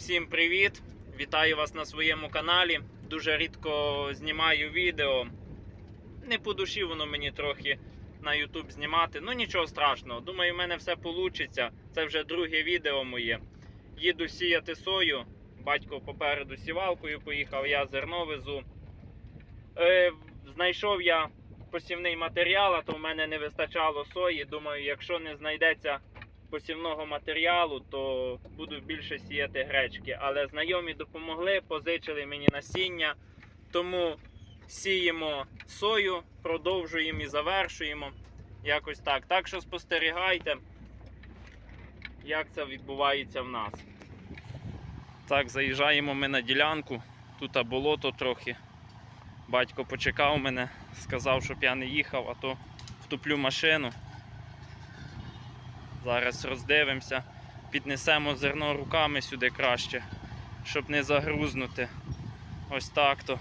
Всім привіт! Вітаю вас на своєму каналі. Дуже рідко знімаю відео. Не по душі воно мені трохи на YouTube знімати. Ну нічого страшного. Думаю, в мене все вийде. Це вже друге відео моє. Їду сіяти сою. Батько попереду сівалкою поїхав, я зерно везу. Е, знайшов я посівний матеріал, а то в мене не вистачало сої. Думаю, якщо не знайдеться посівного матеріалу, то буду більше сіяти гречки. Але знайомі допомогли, позичили мені насіння. Тому сіємо сою, продовжуємо і завершуємо. Якось так. Так що спостерігайте, як це відбувається в нас. Так, заїжджаємо ми на ділянку. Тут болото трохи. Батько почекав мене, сказав, щоб я не їхав, а то втуплю машину. Зараз роздивимося, піднесемо зерно руками сюди краще, щоб не загрузнути. Ось так то.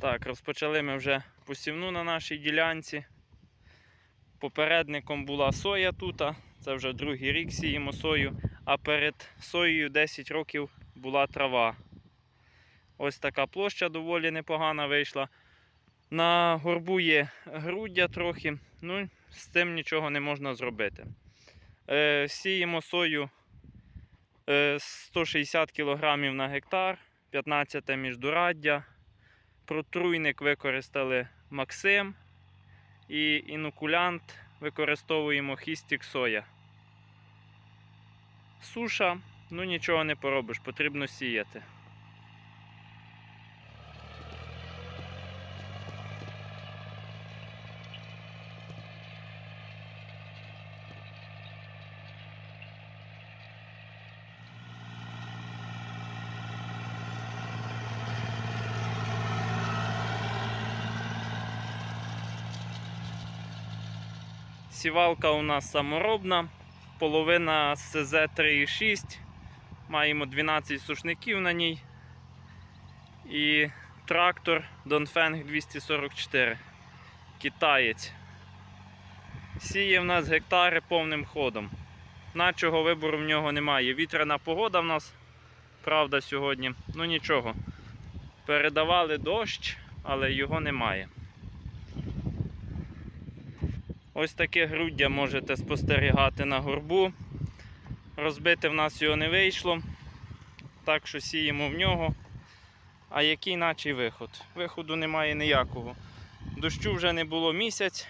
Так, розпочали ми вже посівну на нашій ділянці. Попередником була соя тут, це вже другий рік сіємо сою, а перед соєю 10 років була трава. Ось така площа доволі непогана вийшла. На горбу є груддя трохи, ну з цим нічого не можна зробити. Е, сіємо сою е, 160 кг на гектар, 15 міждураддя. Протруйник використали Максим і інокулянт використовуємо хістік соя. Суша, ну нічого не поробиш, потрібно сіяти. Сівалка у нас саморобна, половина СЗ 3,6. Маємо 12 сушників на ній. І трактор Dongfeng 244. Китаєць. Сіє в нас гектари повним ходом. Начого вибору в нього немає. Вітряна погода в нас, правда, сьогодні. Ну нічого. Передавали дощ, але його немає. Ось таке груддя можете спостерігати на горбу. Розбити в нас його не вийшло. Так що сіємо в нього. А який наче виход? Виходу немає ніякого. Дощу вже не було місяць.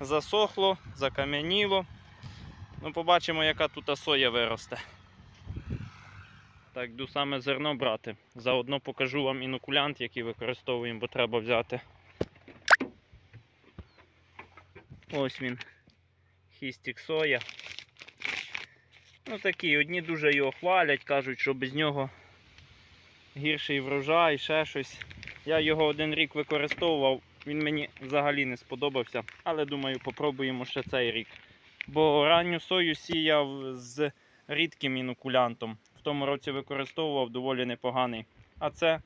Засохло, закам'яніло. Ну, побачимо, яка тут соя виросте. Так, йду саме зерно брати. Заодно покажу вам інокулянт, який використовуємо, бо треба взяти. Ось він. Хістік соя. Ну такий, одні дуже його хвалять, кажуть, що без нього гірший врожай, ще щось. Я його один рік використовував, він мені взагалі не сподобався, але думаю, попробуємо ще цей рік. Бо ранню сою сіяв з рідким інокулянтом. В тому році використовував доволі непоганий. А це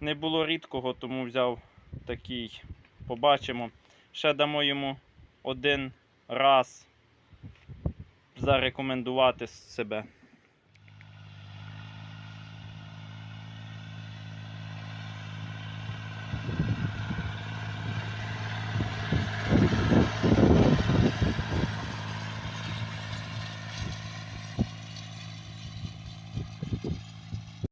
не було рідкого, тому взяв такий. Побачимо. Ще дамо йому один раз зарекомендувати себе.